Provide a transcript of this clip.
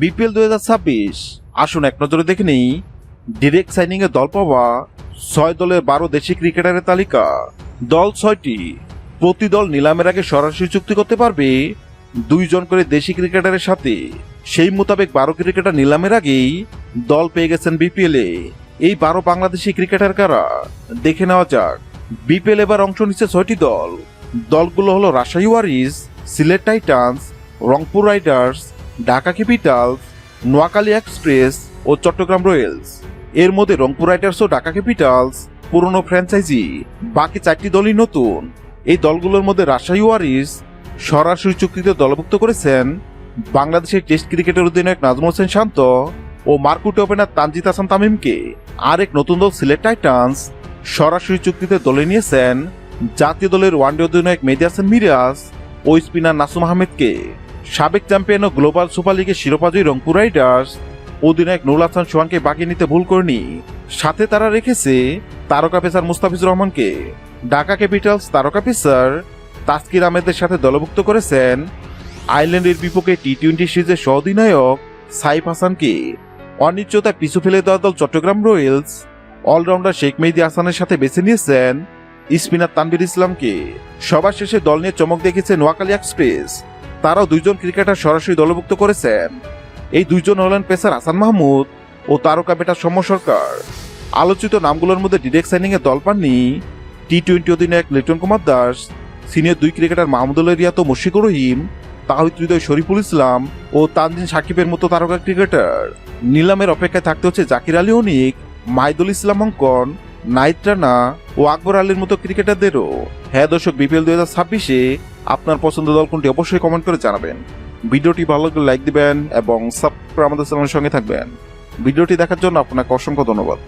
BPL দুই হাজার ছাব্বিশ। আসুন এক নজরে দেখে নেই ডিরেক্ট সাইনিং এ দল পাওয়া ছয় দলের বারো দেশি ক্রিকেটারের তালিকা। দল ছয়টি, প্রতি দল নিলামের আগে সরাসরি চুক্তি করতে পারবে দুইজন করে দেশি ক্রিকেটারের সাথে। সেই মোতাবেক বারো ক্রিকেটার নিলামের আগেই দল পেয়ে গেছেন বিপিএল এ এই বারো বাংলাদেশি ক্রিকেটার কারা? দেখে নেওয়া যাক। বিপিএল এবার অংশ নিচ্ছে ছয়টি দল। দলগুলো হলো Rajshahi warriors Sylhet Titans, Rangpur Riders Dhaka Capitals Noakhali Express ও চট্টগ্রাম রয়্যালস এর মধ্যে রংপুর রাইডার্স ও ঢাকা ক্যাপিটালস পুরনো ফ্র্যাঞ্চাইজি। বাকি চারটি দলই নতুন। এই দলগুলোর মধ্যে রাজশাহী ওয়ারিস সরাসরি চুক্তিতে দলভুক্ত করেছেন বাংলাদেশের টেস্ট ক্রিকেটের অধিনায়ক নাজমুল হোসেন শান্ত ও মার্কুট ওপেনার তানজিদ হাসান তামিমকে। আরেক নতুন দল সিলেট টাইটান্স সরাসরি চুক্তিতে দলে নিয়েছেন জাতীয় দলের ওয়ানডে অধিনায়ক মেহেদী হাসান মিরাজ ও স্পিনার নাসুম আহমেদকে। সাবেক চ্যাম্পিয়ন ও গ্লোবাল সুপার লিগের শিরোপাজয়ী রংপুর রাইডার্স, অধিনায়ক নুরুল হাসান সোহানকে বাগিয়ে নিতে ভুল করেনি। সাথে তারা রেখেছে তারকা পেসার মুস্তাফিজুর রহমানকে। ঢাকা ক্যাপিটালস তারকা পেসার তাসকির আহমেদের সাথে দলভুক্ত করেছেন আইল্যান্ডের বিপক্ষে টি টোয়েন্টি সিরিজের সহ অধিনায়ক সাইফ হাসানকে। অনিশ্চয়তায় পিছু ফেলে দেওয়া দল চট্টগ্রাম রয়্যালস, অলরাউন্ডার শেখ মেহেদি হাসানের সাথে বেছে নিয়েছেন স্পিনার তানবির ইসলামকে। সবার শেষে দল নিয়ে চমক দেখেছে নোয়াখালী এক্সপ্রেস। তারাও দুইজন ক্রিকেটার সরাসরি দলভুক্ত করেছেন এই দুইজন হলেন পেসার হাসান মাহমুদ ও তারকা বেটা সৌম্য সরকার। আলোচিত নামগুলোর মধ্যে ডিরেক্ট সাইনিং এ দল পাননি। টি টোয়েন্টি অধিনায়ক লিটন কুমার দাস, সিনিয়র দুই ক্রিকেটার মাহমুদুল্লাহ রিয়াত মুশিকুর রহিম, তাহিদ হৃদয় শরীফুল ইসলাম ও তানজিন সাকিবের মতো তারকা ক্রিকেটার। নিলামের অপেক্ষায় থাকতে হচ্ছে জাকির আলী অনিক, মাইদুল ইসলাম অঙ্কন নাইট রানা ও আকবর আলীর মতো ক্রিকেটারদেরও। হ্যাঁ দর্শক, বিপিএল দুই হাজার ছাব্বিশে আপনার পছন্দ দল কোনটি অবশ্যই কমেন্ট করে জানাবেন। ভিডিওটি ভালো লাগলে লাইক দিবেন এবং সাবস্ক্রাইব আমাদের চ্যানেলের সঙ্গে থাকবেন। ভিডিওটি দেখার জন্য আপনাকে অসংখ্য ধন্যবাদ।